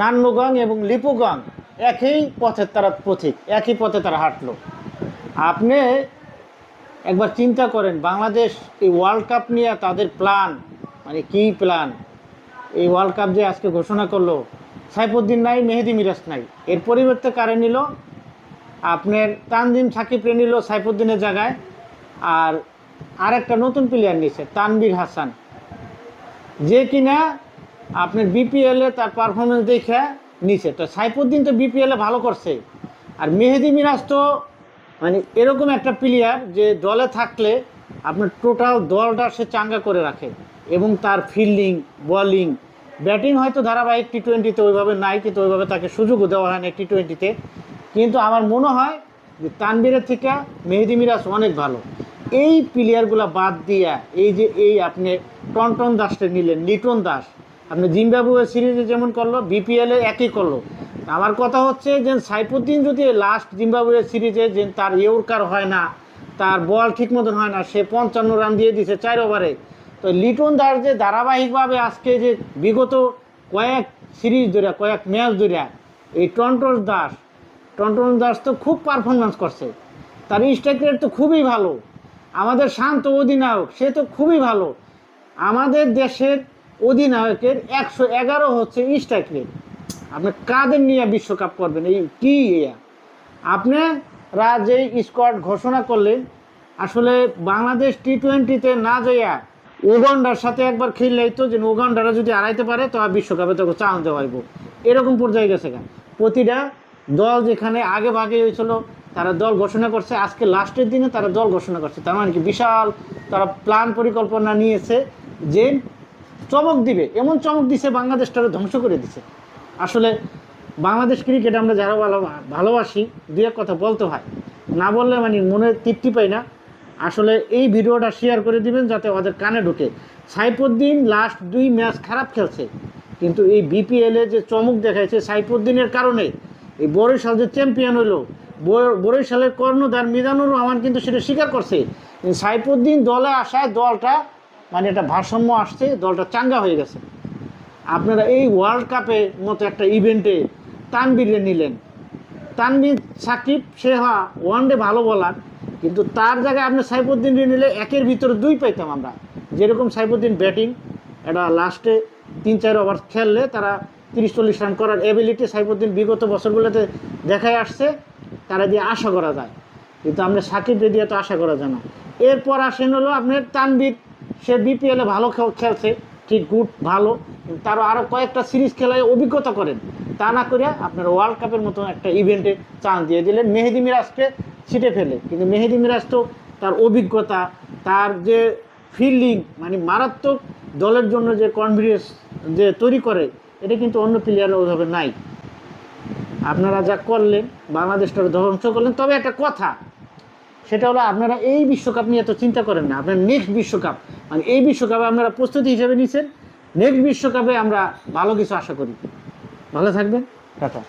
নান্নুগং এবং লিপুগং একই পথের তারা পথিক, একই পথে তারা হাঁটলো। আপনি একবার চিন্তা করেন, বাংলাদেশ এই ওয়ার্ল্ড কাপ নিয়ে তাদের প্ল্যান মানে কী প্ল্যান? এই ওয়ার্ল্ড কাপ যে আজকে ঘোষণা করল, সাইফুদ্দিন নাই, মেহেদি মিরাজ নাই। এর পরিবর্তে কারে নিল? আপনার তানজিম সাকিবরে নিল সাইফুদ্দিনের জায়গায়, আর আরেকটা নতুন প্লেয়ার নিয়েছে তানবীর হাসান। যে কিনা আপনার বিপিএলে তার পারফরমেন্স দেখে নিছে। তো সাইফুদ্দিন তো বিপিএলে ভালো করছে। আর মেহেদি মিরাজ তো মানে এরকম একটা প্লেয়ার যে দলে থাকলে আপনার টোটাল দলটা সে চাঙ্গা করে রাখে এবং তার ফিল্ডিং বলিং ব্যাটিং হয়তো ধারাবাহিক টি টোয়েন্টিতে ওইভাবে নাই, কিন্তু ওইভাবে তাকে সুযোগও দেওয়া হয় না টি টোয়েন্টিতে কিন্তু আমার মনে হয় যে তানবীরের থেকে মেহেদি মিরাজ অনেক ভালো। এই প্লেয়ারগুলো বাদ দিয়া এই যে এই আপনি টনটন দাসটা নিলেন, লিটন দাস আপনি জিম্বাবুয়ে সিরিজে যেমন করল বিপিএলে একই করল। আমার কথা হচ্ছে যে সাইফুদ্দিন যদি লাস্ট জিম্বাবুয়ে সিরিজে যে তার ইয়র্কার হয় না, তার বল ঠিক মতন হয় না, সে পঞ্চান্ন রান দিয়ে দিছে চার ওভারে। তো লিটন দাস যে ধারাবাহিকভাবে আজকে যে বিগত কয়েক সিরিজ ধরে, কয়েক ম্যাচ ধরে, এই টন্টন দাস টন্টন দাস তো খুব পারফরমেন্স করছে। তার স্ট্রাইক রেট তো খুবই ভালো। আমাদের শান্ত অধিনায়ক, সে তো খুবই ভালো। আমাদের দেশের অধিনায়কের একশো এগারো হচ্ছে স্ট্রাইক রেট আপনি কাদের নিয়ে বিশ্বকাপ করবেন? এই কি ইয়া? আপনারা যে স্কোয়াড ঘোষণা করলেন, আসলে বাংলাদেশ টি টোয়েন্টিতে না যাইয়া উগান্ডার সাথে একবার খেললেই তো যে উগান্ডারা যদি আড়াইতে পারে, তো বিশ্বকাপে তোকে চান্স দেওয়া হইব। এরকম পর্যায়ে গেছে কেন প্রতিটা দল যেখানে আগে ভাগে হয়েছিল, তারা দল ঘোষণা করছে, আজকে লাস্টের দিনে তারা দল ঘোষণা করছে। তার মানে কি? বিশাল তারা প্ল্যান পরিকল্পনা নিয়েছে যে চমক দিবে, এমন চমক দিছে বাংলাদেশটাকে ধ্বংস করে দিছে। আসলে বাংলাদেশ ক্রিকেট আমরা যারা ভালো, ভালোবাসি, দু এক কথা বলতে হয়। না বললে মানে মনে তৃপ্তি পাই না। আসলে এই ভিডিওটা শেয়ার করে দিবেন যাতে ওদের কানে ঢুকে। সাইফুদ্দিন লাস্ট দুই ম্যাচ খারাপ খেলছে, কিন্তু এই বিপিএলে যে চমক দেখাইছে সাইফুদ্দিনের কারণে, এই বরিশাল যে চ্যাম্পিয়ন হইল, বর- বরিশালের কর্ণধার মিজানুর রহমান কিন্তু সেটা স্বীকার করছে। সাইফুদ্দিন দলে আসায় দলটা মানে একটা ভারসাম্য আসছে, দলটা চাঙ্গা হয়ে গেছে। আপনারা এই ওয়ার্ল্ড কাপের মতো একটা ইভেন্টে তানবীরে নিলেন। তানবীর সাকিব সে হা ওয়ান ডে ভালো বলার কিন্তু তার জায়গায় আপনি সাইফুদ্দিন নিলে একের ভিতরে দুই পাইতাম আমরা। যেরকম সাইফুদ্দিন ব্যাটিং এটা লাস্টে তিন চার ওভার খেললে তারা তিরিশ চল্লিশ রান করার এবিলিটি সাইফুদ্দিন বিগত বছরগুলোতে দেখায় আসছে, তারা দিয়ে আশা করা যায়। কিন্তু আপনি সাকিব দিয়ে তো আশা করা যায় না। এরপর আসেন হলো আপনার তানবীর সে বিপিএলে ভালো খেল- খেলছে, ঠিক গুড, ভালো। তারও আরও কয়েকটা সিরিজ খেলায় অভিজ্ঞতা করেন। তা না করে আপনার ওয়ার্ল্ড কাপের মতো একটা ইভেন্টে চান্স দিয়ে দিলেন। মেহেদি মিরাজকে ছিটে ফেলে। কিন্তু মেহেদি মিরাজ তো তার অভিজ্ঞতা, তার যে ফিল্ডিং মানে মারাত্মক দলের জন্য যে কনফিডেন্স যে তৈরি করে, এটা কিন্তু অন্য প্লেয়ারের ওইভাবে নাই। আপনারা যা করলেন, বাংলাদেশটাকে ধ্বংস করলেন, তবে একটা কথা, সেটা হলো আপনারা এই বিশ্বকাপ নিয়ে এত চিন্তা করেন না। আপনার নেক্সট বিশ্বকাপ মানে এই বিশ্বকাপে আপনারা প্রস্তুতি হিসেবে নিচ্ছেন। নেক্সট বিশ্বকাপে আমরা ভালো কিছু আশা করি। ভালো থাকবেন। টাটা।